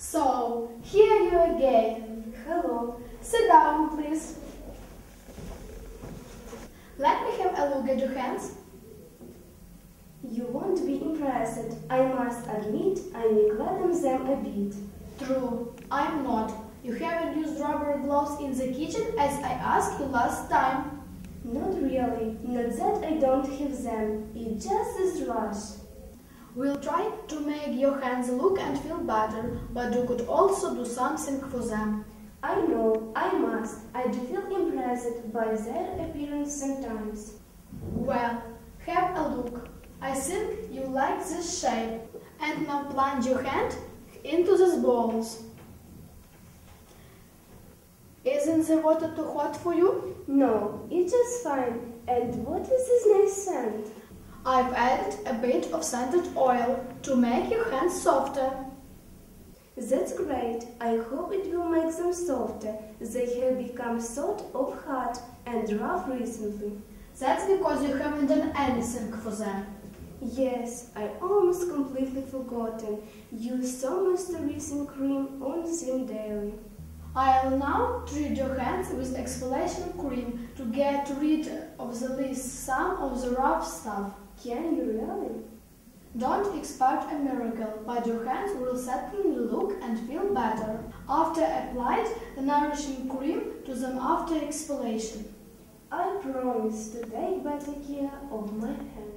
So, here you again. Hello. Sit down, please. Let me have a look at your hands. You won't be impressed. I must admit I neglected them a bit. True, I'm not. You haven't used rubber gloves in the kitchen as I asked you last time. Not really. Not that I don't have them. It just is rush. We'll try to make your hands look and feel better, but you could also do something for them. I know, I must. I do feel impressed by their appearance sometimes. Well, have a look. I think you like this shape. And now plunge your hand into these balls. Isn't the water too hot for you? No, it's just fine. And what is this nice? I've added a bit of scented oil to make your hands softer. That's great. I hope it will make them softer. They have become sort of hard and rough recently. That's because you haven't done anything for them. Yes, I almost completely forgotten. Use some moisturizing cream on them daily. I'll now treat your hands with exfoliation cream to get rid of the least some of the rough stuff. Can you really? Don't expect a miracle, but your hands will certainly look and feel better after applied the nourishing cream to them after exfoliation. I promise to take better care of my hands.